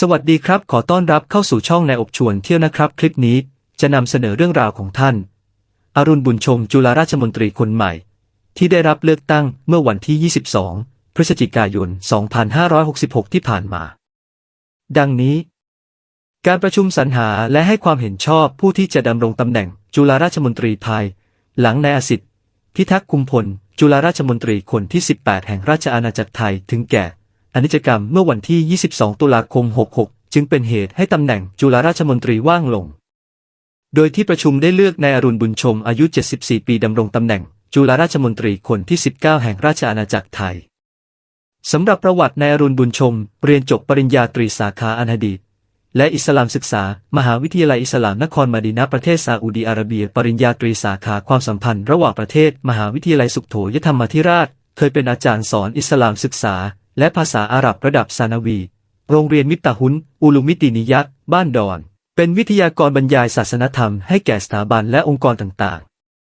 สวัสดีครับ ขอต้อนรับเข้าสู่ช่องนายอบชวนเที่ยวนะครับ คลิปนี้จะนำเสนอเรื่องราวของท่าน อรุณบุญชมจุฬาราชมนตรีคนใหม่ ที่ได้รับเลือกตั้งเมื่อวันที่ 22 พฤศจิกายน 2566 ที่ผ่านมา ดังนี้ การประชุมสรรหาและให้ความเห็นชอบผู้ที่จะดำรงตำแหน่งจุฬาราชมนตรีภาย หลังนายอสิทธิ์พิทักษ์คุมพล จุฬาราชมนตรีคนที่ 18 แห่งราชอาณาจักรไทยถึงแก่ อนิจกรรมเมื่อวันที่ 22 ตุลาคม 66 จึงเป็นเหตุให้ตำแหน่งจุฬาราชมนตรีว่างลง โดยที่ประชุมได้เลือกนายอรุณบุญชมอายุ 74 ปีดำรงตำแหน่ง จุฬาราชมนตรีคนที่ 19 แห่งราชอาณาจักรไทยสำหรับประวัตินายอรุณบุญชม เรียนจบปริญญาตรีสาขาอันหดีษและอิสลามศึกษา มหาวิทยาลัยอิสลามนครมาดีนาประเทศซาอุดีอาระเบีย ปริญญาตรีสาขาความสัมพันธ์ระหว่างประเทศ มหาวิทยาลัยสุขโถยธรรมธิราช เคยเป็นอาจารย์สอนอิสลามศึกษา และภาษาอาหรับระดับซานาวี โรงเรียนมิตาหุน อุลุมิตินิยัตบ้านดอน เป็นวิทยากรบรรยายศาสนธรรมให้แก่สถาบันและองค์กรต่าง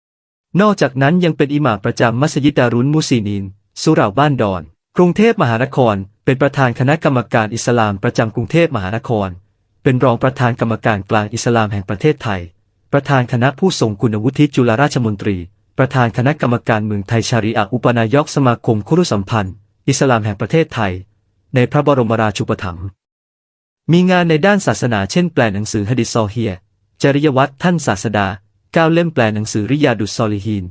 ๆ นอกจากนั้นยังเป็นอิหม่ามประจำมัสยิดดารุนมุซีนีนสุราบ้านดอน กรุงเทพมหานคร เป็นประธานคณะกรรมการอิสลามประจำกรุงเทพมหานคร เป็นรองประธานกรรมการกลางอิสลามแห่งประเทศไทย ประธานคณะผู้ทรงคุณวุฒิจุฬาราชมนตรี ประธานคณะกรรมการเมืองไทยชารีอะอุปนายกสมาคมคุรุสัมพันธ์ อิสลามแห่งประเทศไทย ในพระบรมราชูปถัมภ์มีงานในด้านศาสนาเช่นแปลหนังสือฮะดิษซอเฮีย จริยวัตรท่านศาสดาเก้าเล่มแปลหนังสือริยาดุสซอลิฮีน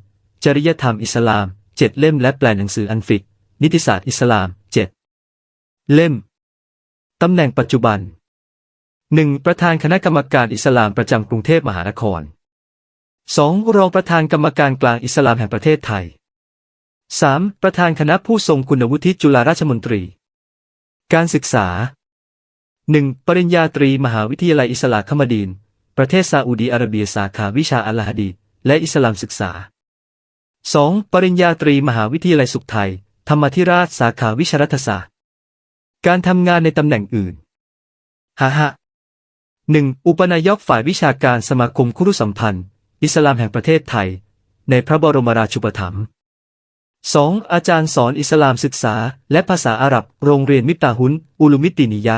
จริยธรรมอิสลามเจ็ดเล่มและแปลหนังสืออันฟิก นิติศาสตร์อิสลามเจ็ดเล่ม ตำแหน่งปัจจุบัน 1. ประธานคณะกรรมการอิสลามประจำกรุงเทพมหานคร 2. รองประธานกรรมการกลางอิสลามแห่งประเทศไทย 3. ประธานคณะผู้ทรงคุณวุฒิจุฬาราชมนตรี การศึกษา 1. ปริญญาตรีมหาวิทยาลัยอิสลามคมดีน ประเทศซาอุดีอาระเบียสาขาวิชาอัลลอฮดีและอิสลามศึกษา 2. ปริญญาตรีมหาวิทยาลัยสุขไทย ธรรมธิราชสาขาวิชารัฐศาสตร์ การทำงานในตำแหน่งอื่นฮ่าฮะ 1. อุปนายกฝ่ายวิชาการสมาคมคุรุสัมพันธ์ อิสลามแห่งประเทศไทย ในพระบรมราชูปถัมภ์ 2. อาจารย์สอนอิสลามศึกษา และภาษาอาหรับ โรงเรียนมิตาหุน อุลุมิตินิยะ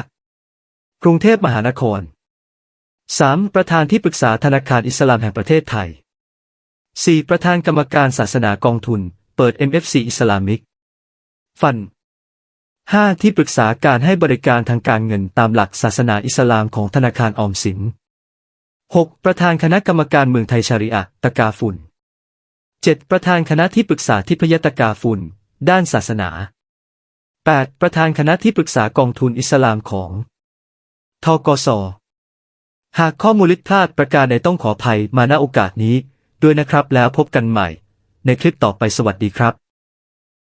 กรุงเทพมหานคร 3. ประธานที่ปรึกษาธนาคารอิสลามแห่งประเทศไทย 4. ประธานกรรมการศาสนากองทุน เปิด MFC อิสลามิก ฟัน 5. ที่ปรึกษาการให้บริการทางการเงินตามหลักศาสนาอิสลามของธนาคารออมสิน 6. ประธานคณะกรรมการเมืองไทยชาริอะตะกาฝุ่น 7. ประธานคณะที่ปรึกษาทิพยตกาฝุ่น ด้านศาสนา 8. ประธานคณะที่ปรึกษากองทุนอิสลามของทกส หากข้อมูลลิดพลาดประการใดต้องขออภัยมาณโอกาสนี้ ด้วยนะครับแล้วพบกันใหม่ ในคลิปต่อไปสวัสดีครับ